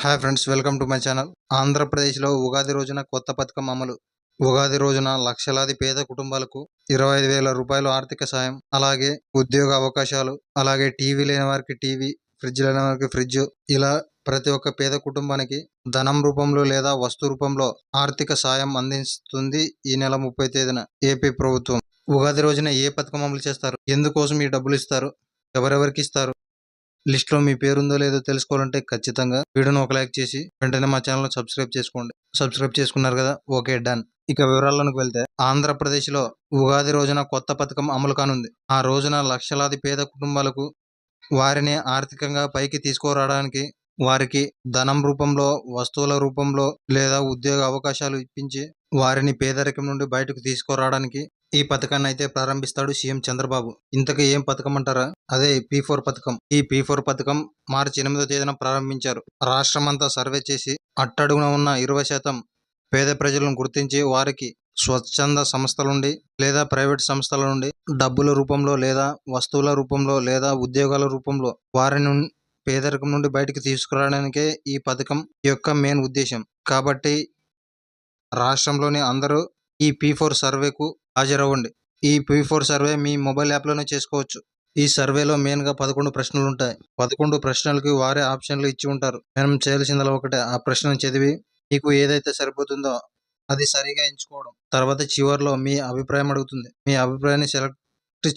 Hi friends welcome to my channel ఆంధ్రప్రదేశ్లో ఉగాది రోజున కొత్త పథకం అమలు. ఉగాది రోజున లక్షలాది పేద కుటుంబాలకు ఇరవై ఐదు వేల రూపాయలు ఆర్థిక సాయం అలాగే ఉద్యోగ అవకాశాలు అలాగే టీవీ లేని వారికి టీవీ ఫ్రిడ్జ్ లేని వారికి ఫ్రిడ్జ్ ఇలా ప్రతి ఒక్క పేద కుటుంబానికి ధనం రూపంలో లేదా వస్తు రూపంలో ఆర్థిక సాయం అందిస్తుంది ఈ నెల ముప్పై తేదీన ఏపీ ప్రభుత్వం. ఉగాది రోజున ఏ పథకం అమలు చేస్తారు? ఎందుకోసం ఈ డబ్బులు ఇస్తారు? ఎవరెవరికి ఇస్తారు? లిస్ట్లో మీ పేరుందో లేదో తెలుసుకోవాలంటే ఖచ్చితంగా వీడియోను ఒక లైక్ చేసి వెంటనే మా ఛానల్ సబ్స్క్రైబ్ చేసుకోండి. సబ్స్క్రైబ్ చేసుకున్నారు కదా? Okay done. ఇక వివరాల్లోకి వెళ్తే ఆంధ్రప్రదేశ్లో ఉగాది రోజున కొత్త పథకం అమలు కానుంది. ఆ రోజున లక్షలాది పేద కుటుంబాలకు వారిని ఆర్థికంగా పైకి తీసుకురావడానికి వారికి ధనం రూపంలో వస్తువుల రూపంలో లేదా ఉద్యోగ అవకాశాలు ఇప్పించి వారిని పేదరికం నుండి బయటకు తీసుకురావడానికి ఈ పథకాన్ని అయితే ప్రారంభిస్తాడు సీఎం చంద్రబాబు. ఇంతకు ఏం పథకం అంటారా? అదే పీ ఫోర్ పథకం. ఈ పీ ఫోర్ పథకం మార్చి ఎనిమిదో తేదీన ప్రారంభించారు. రాష్ట్రమంతా సర్వే చేసి అట్టడుగున ఉన్న ఇరవై శాతం పేద ప్రజలను గుర్తించి వారికి స్వచ్ఛంద సంస్థల నుండి లేదా ప్రైవేట్ సంస్థల నుండి డబ్బుల రూపంలో లేదా వస్తువుల రూపంలో లేదా ఉద్యోగాల రూపంలో వారిని పేదరికం నుండి బయటికి తీసుకురావడానికే ఈ పథకం యొక్క మెయిన్ ఉద్దేశం కాబట్టి రాష్ట్రంలోని అందరూ ఈ పీ ఫోర్ సర్వేకు హాజరవ్వండి. ఈ పీ ఫోర్ సర్వే మీ మొబైల్ యాప్లోనే చేసుకోవచ్చు. ఈ సర్వేలో మెయిన్గా పదకొండు ప్రశ్నలు ఉంటాయి. పదకొండు ప్రశ్నలకి వారే ఆప్షన్లు ఇచ్చి ఉంటారు. మనం చేయాల్సిందలా ఒకటే. ఆ ప్రశ్నను చదివి మీకు ఏదైతే సరిపోతుందో అది సరిగా ఎంచుకోవడం. తర్వాత చివరిలో మీ అభిప్రాయం అడుగుతుంది. మీ అభిప్రాయాన్ని సెలెక్ట్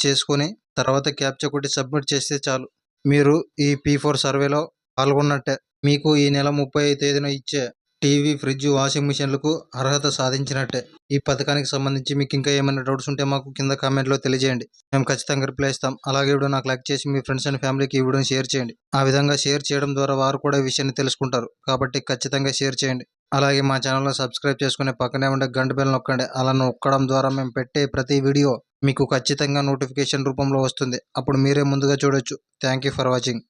చేసుకొని తర్వాత క్యాప్చర్ కొట్టి సబ్మిట్ చేస్తే చాలు. మీరు ఈ పీ ఫోర్ సర్వేలో పాల్గొన్నట్టే. మీకు ఈ నెల ముప్పై తేదీన ఇచ్చే టీవీ ఫ్రిడ్జ్ వాషింగ్ మిషన్లకు అర్హత సాధించినట్టే. ఈ పథకానికి సంబంధించి మీకు ఇంకా ఏమైనా డౌట్స్ ఉంటే మాకు కింద కామెంట్లో తెలియజేయండి. మేము ఖచ్చితంగా రిప్లై ఇస్తాం. అలాగే వీడియో నాకు లైక్ చేసి మీ ఫ్రెండ్స్ అండ్ ఫ్యామిలీకి ఈ వీడియోని షేర్ చేయండి. ఆ విధంగా షేర్ చేయడం ద్వారా వారు కూడా ఈ విషయాన్ని తెలుసుకుంటారు. కాబట్టి ఖచ్చితంగా షేర్ చేయండి. అలాగే మా ఛానల్ని సబ్స్క్రైబ్ చేసుకునే పక్కనే ఉండే గంట బెల్ నొక్కండి. అలా నొక్కడం ద్వారా మేము పెట్టే ప్రతి వీడియో మీకు ఖచ్చితంగా నోటిఫికేషన్ రూపంలో వస్తుంది. అప్పుడు మీరే ముందుగా చూడొచ్చు. Thank you for watching.